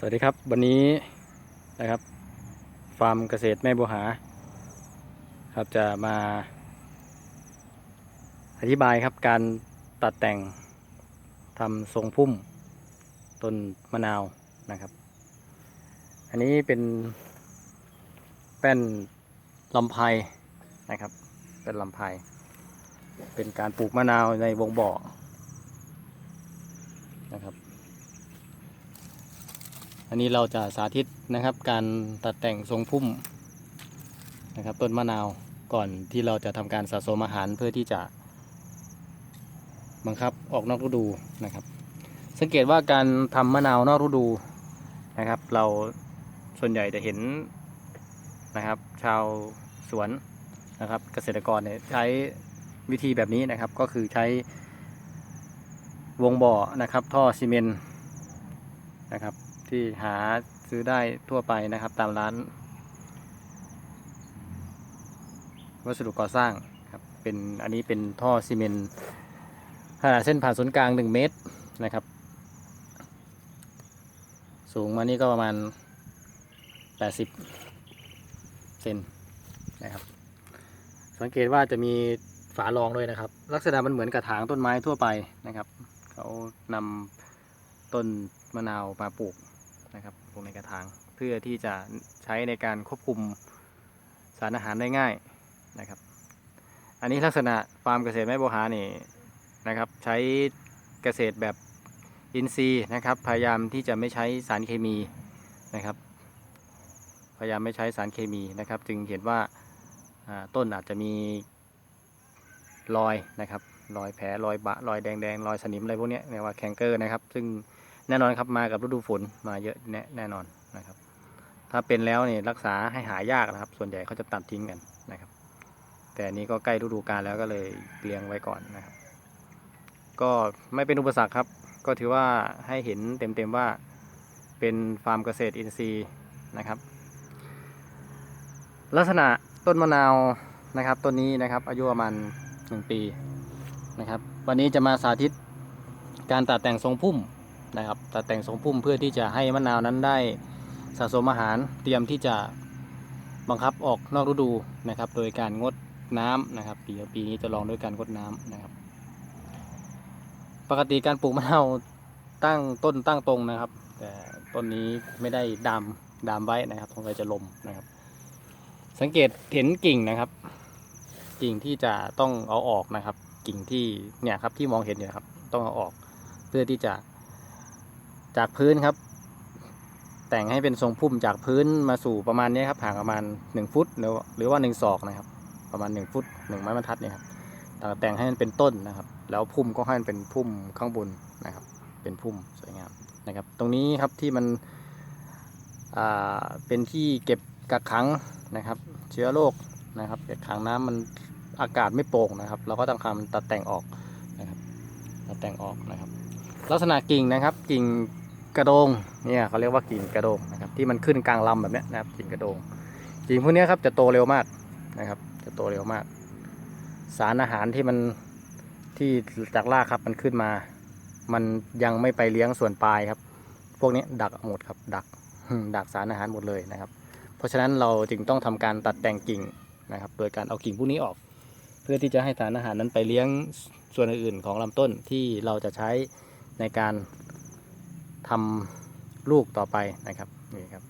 สวัสดีครับวันนี้นะครับ ฟาร์มเกษตรแม่บัวหา ครับจะมา อธิบายครับการตัดแต่งทำทรงพุ่มต้นมะนาวนะครับ อันนี้เป็นแป้นลำไพนะครับเป็นลำไพเป็นการปลูกมะนาวในวงบ่อนะครับ อันนี้เราจะสาธิตนะครับ การตัดแต่งทรงพุ่มนะครับ ต้นมะนาวก่อนที่เราจะทำการสะสมอาหารเพื่อที่จะ บังคับออกนอกฤดูนะครับ สังเกตว่าการทำมะนาวนอกฤดูนะครับ เราส่วนใหญ่จะเห็นนะครับ ชาวสวนนะครับ เกษตรกรเนี่ยใช้วิธีแบบนี้นะครับ ก็คือใช้วงบ่อนะครับ ท่อซีเมนต์นะครับ ที่หาซื้อได้ทั่วไปนะครับ ตามร้าน วัสดุก่อสร้างครับเป็นอันนี้เป็นท่อซีเมนต์ขนาดเส้นผ่านศูนย์กลาง 1 เมตรนะครับ สูงมานี่ก็ประมาณ 80 เซนนะครับ สังเกตว่าจะมีฝารองด้วยนะครับ ลักษณะมันเหมือนกระถางต้นไม้ทั่วไปนะครับ เขานำต้นมะนาวมาปลูก นะครับปลูกในกระถางเพื่อที่จะใช้ในการควบคุมสารอาหารได้ง่ายนะครับ อันนี้ลักษณะฟาร์มเกษตรแม่บัวหานี่นะครับใช้เกษตรแบบอินทรีย์นะครับ พยายามที่จะไม่ใช้สารเคมีนะครับ พยายามไม่ใช้สารเคมีนะครับ จึงเห็นว่าต้นอาจจะมีรอยนะครับรอยแผลรอยบะรอยแดงๆรอยสนิมอะไรพวกนี้เรียกว่าแคนเกอร์นะครับ ซึ่ง แน่นอนครับมากับฤดูฝนมาเยอะแน่แน่นอนนะครับ ถ้าเป็นแล้วเนี่ยรักษาให้หายากนะครับ ส่วนใหญ่เขาจะตัดทิ้งกันนะครับ แต่นี้ก็ใกล้ฤดูกาลแล้วก็เลยเลี้ยงไว้ก่อนนะครับ ก็ไม่เป็นอุปสรรคครับ ก็ถือว่าให้เห็นเต็มๆว่าเป็นฟาร์มเกษตรอินทรีย์นะครับ ลักษณะต้นมะนาวนะครับต้นนี้นะครับอายุประมาณหนึ่งปีนะครับ วันนี้จะมาสาธิตการตัดแต่งทรงพุ่ม นะครับ ตัดแต่งทรงพุ่มเพื่อที่จะให้มะนาวนั้นได้สะสมอาหารเตรียมที่จะบังคับออกนอกฤดูนะครับ โดยการงดน้ำนะครับปีปีนี้จะลองด้วยการงดน้ำนะครับ ปกติการปลูกมะนาวตั้งต้นตั้งตรงนะครับ แต่ต้นนี้ไม่ได้ดามดามไว้นะครับสงสัยจะลมนะครับ สังเกตเห็นกิ่งนะครับ กิ่งที่จะต้องเอาออกนะครับ กิ่งที่เนี่ยครับที่มองเห็นอยู่ครับ ต้องเอาออกเพื่อที่จะ จากพื้นครับ แต่งให้เป็นทรงพุ่มจากพื้นมาสู่ประมาณนี้ครับห่างประมาณ 1 ฟุตหรือว่า1ศอกนะครับ ประมาณ 1 ฟุต1ไม้บรรทัดเนี่ยครับแต่งให้มันเป็นต้นนะครับ แล้วพุ่มก็ให้มันเป็นพุ่มข้างบนนะครับ เป็นพุ่มสวยงามนะครับ ตรงนี้ครับที่มันเป็นที่เก็บกักขังนะครับ เชื้อโรคนะครับเก็บขังน้ำมันอากาศไม่โปร่งนะครับ เราก็ต้องทำตัดแต่งออกนะครับตัดแต่งออกนะครับ ลักษณะกิ่งนะครับ กิ่งกระโดงเนี่ยเขาเรียกว่ากิ่งกระโดงนะครับที่มันขึ้นกลางลำแบบนี้นะครับกิ่งกระโดงกิ่งพวกนี้ครับจะโตเร็วมากนะครับ จะโตเร็วมาก สารอาหารที่มันที่จากรากครับมันขึ้นมา มันยังไม่ไปเลี้ยงส่วนปลายครับ พวกนี้ดักหมดครับดักดักสารอาหารหมดเลยนะครับ เพราะฉะนั้นเราจึงต้องทำการตัดแต่งกิ่งนะครับ โดยการเอากิ่งพวกนี้ออก เพื่อที่จะให้สารอาหารนั้นไปเลี้ยงส่วนอื่นๆของลำต้นที่เราจะใช้ ในการทำลูกต่อไปนะครับนี่ครับ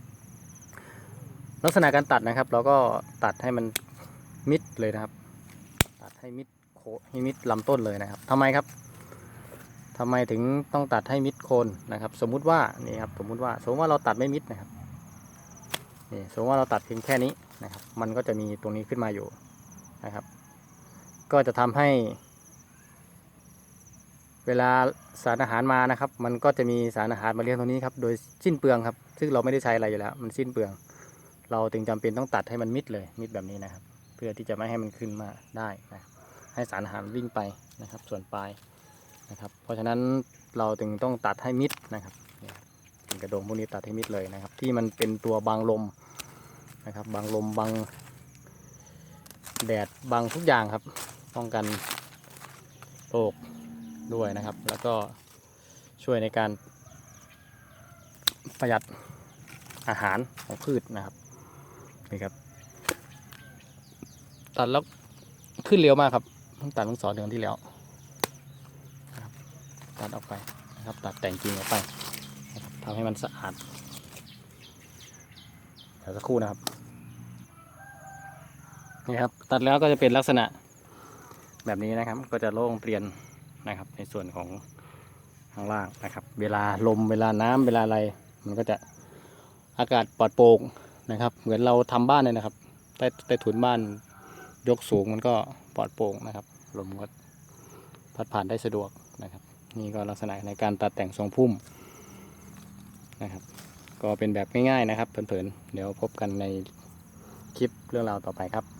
ลักษณะการตัดนะครับ เราก็ตัดให้มันมิดเลยนะครับ ตัดให้มิดโคให้มิดลำต้นเลยนะครับทำไมครับทำไมถึงต้องตัดให้มิดโคนนะครับ สมมุติว่านี่ครับสมมุติว่าสมมติว่าเราตัดไม่มิดนะครับนี่สมมติว่าเราตัดเพียงแค่นี้นะครับ มันก็จะมีตรงนี้ขึ้นมาอยู่นะครับ ก็จะทำให้ เวลาสารอาหารมานะครับ มันก็จะมีสารอาหารมาเลี้ยงตรงนี้ครับโดยสิ้นเปลืองครับ ซึ่งเราไม่ได้ใช้อะไรอยู่แล้ว มันสิ้นเปลือง เราจึงจำเป็นต้องตัดให้มันมิดเลย มิดแบบนี้นะครับ เพื่อที่จะไม่ให้มันขึ้นมาได้นะให้สารอาหารวิ่งไปนะครับ ส่วนปลายนะครับ เพราะฉะนั้นเราจึงต้องตัดให้มิดนะครับเนี่ยกิ่งกระโดงพวกนี้ตัดให้มิดเลยนะครับ ที่มันเป็นตัวบังลมนะครับบังลมบังแดดบังทุกอย่างครับ ป้องกันโรค ด้วยนะครับ แล้วก็ช่วยในการประหยัดอาหารของพืชนะครับนี่ครับ ตัดแล้วขึ้นเร็วมากครับเพิ่งตัดเมื่อสองเดือนที่แล้วตัดออกไปนะครับ ตัดแต่งกิ่งออกไปนะครับทำให้มันสะอาดเดี๋ยวสักครู่นะครับนี่ครับ ตัดแล้วก็จะเป็นลักษณะแบบนี้นะครับ ก็จะโล่งเปลี่ยน นะครับ ในส่วนของข้างล่างนะครับ เวลาลมเวลาน้ำเวลาอะไรมันก็จะอากาศปลอดโปร่งนะครับ เหมือนเราทำบ้านเลยนะครับใต้ใต้ถุนบ้านยกสูงมันก็ปลอดโปร่งนะครับลมก็พัดผ่านได้สะดวกนะครับ นี่ก็ลักษณะในการตัดแต่งทรงพุ่มนะครับ ก็เป็นแบบง่ายๆนะครับเผินๆเดี๋ยวพบกันในคลิปเรื่องราวต่อไปครับ